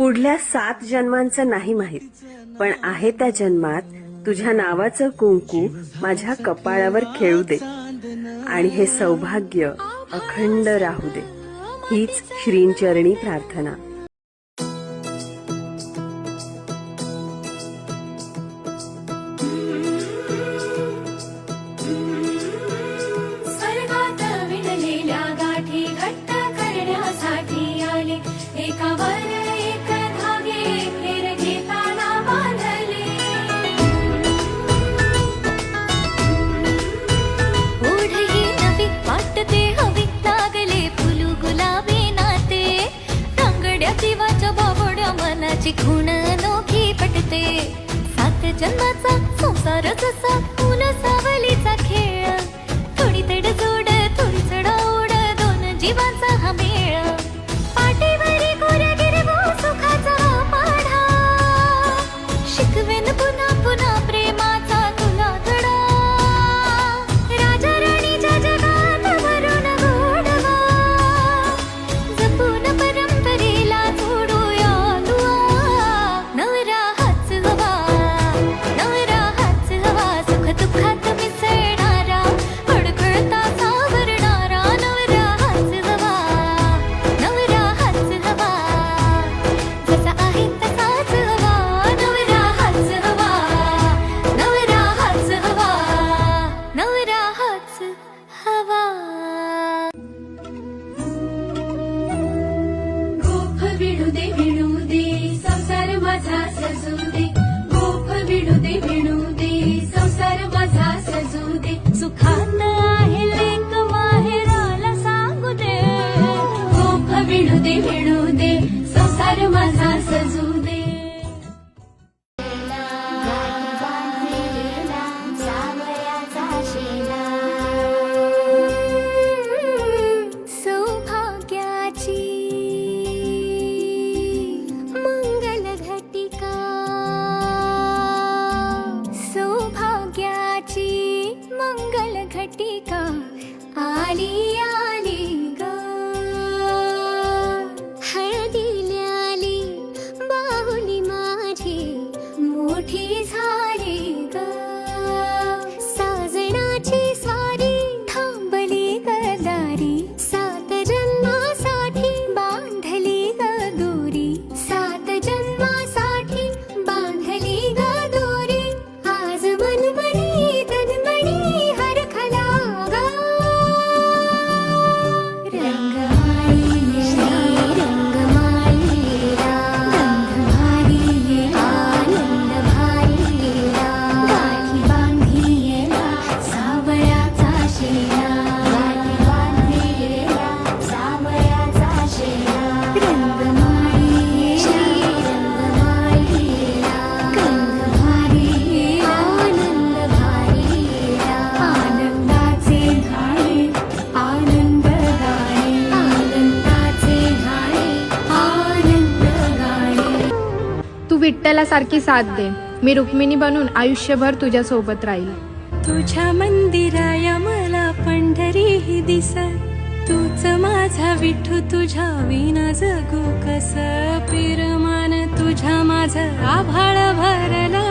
पुढल्या सात जन्मांचं नाही माहीत पण आहे त्या जन्मात तुझ्या नावाचं कुंकू माझ्या कपाळावर खेळू दे आणि हे सौभाग्य अखंड राहू दे. हीच श्रींचरणी प्रार्थना. त्याची खूण अनोखी पटते. सात जन्माचा संसार need. विठ्ठला सारखी साथ दे. मी रुक्मिणी बनून आयुष्यभर तुझ्या सोबत राहील. तुझ्या मंदिराया मला पंढरी दिसत. तूच माझा विठू तुझ्या विना जगू कस? पिरमान तुझ्या माझा आभाळ भरला.